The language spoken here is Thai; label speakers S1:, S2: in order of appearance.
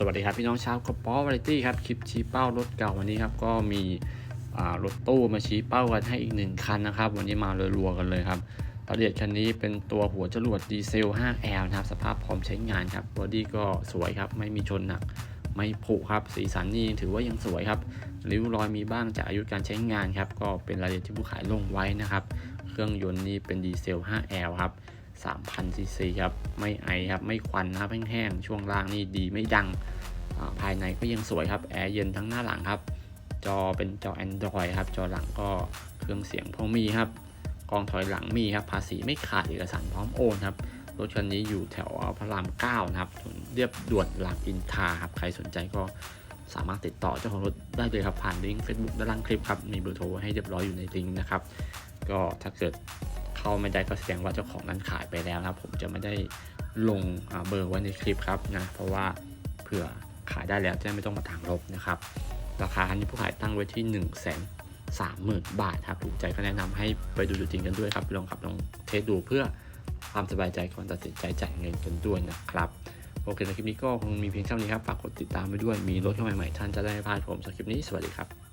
S1: สวัสดีครับพี่น้องชาวกระป๋อวาไรตี้ครับคลิปชี้เป้ารถเก่าวันนี้ครับก็มีรถตู้มาชี้เป้ากันให้อีกหนึ่งคันนะครับ วันนี้มารัวๆกันเลยครับรายละเอียดคันนี้เป็นตัวหัวจรวดดีเซล 5L นะครับสภาพพร้อมใช้งานครับบอดี้ก็สวยครับไม่มีชนหนักไม่ผุครับสีสันนี่ถือว่ายังสวยครับริ้วรอยมีบ้างจากอายุการใช้งานครับก็เป็นรายละเอียดที่ผู้ขายลงไว้นะครับ เครื่องยนต์นี่เป็นดีเซล 5L ครับ 3,000ซีซีครับ ไม่ไอครับ ไม่ควันนะครับแห้งๆ ช่วงล่างนี่ดีไม่ดัง ภายในก็ยังสวยครับ แอร์เย็นทั้งหน้าหลังครับ จอเป็นจอ Android ครับ จอหลังก็เครื่องเสียงพอมีครับ กองถอยหลังมีครับ ภาษีไม่ขาดเอกสารพร้อมโอนครับ รถคันนี้อยู่แถวพระราม 9 นะครับ เรียบด่วนรามอินทาครับ ใครสนใจก็สามารถติดต่อเจ้าของรถได้เลยครับผ่านลิงก์ Facebook ด้านล่างคลิปครับ มีเบอร์โทรให้เรียบร้อยอยู่ในลิงก์นะครับ ก็ถ้าเกิด เข้าไม่ได้ก็แสดงว่าเจ้าของนั้นขายไปแล้วนะครับผมจะไม่ได้ลงเบอร์ไว้ในคลิปครับนะเพราะว่าเผื่อขายได้แล้วจะไม่ต้องมาทางลบนะครับราคาอันนี้ผู้ขายตั้งไว้ที่1นึ่งแสนสามหมื่นบาทครับถูกใจก็แนะนำให้ไปดูจริงกันด้วยครับลองขับลองเทสดูเพื่อความสบายใจก่อนตัดสินใจจ่ายเงินกันด้วยนะครับโอเคในคลิปนี้ก็คงมีเพียงเท่านี้ครับฝากกดติดตามไปด้วยมีรถเข้ามาใหม่ๆท่านจะได้ไม่พลาดผมสำหรับคลิปนี้สวัสดีครับ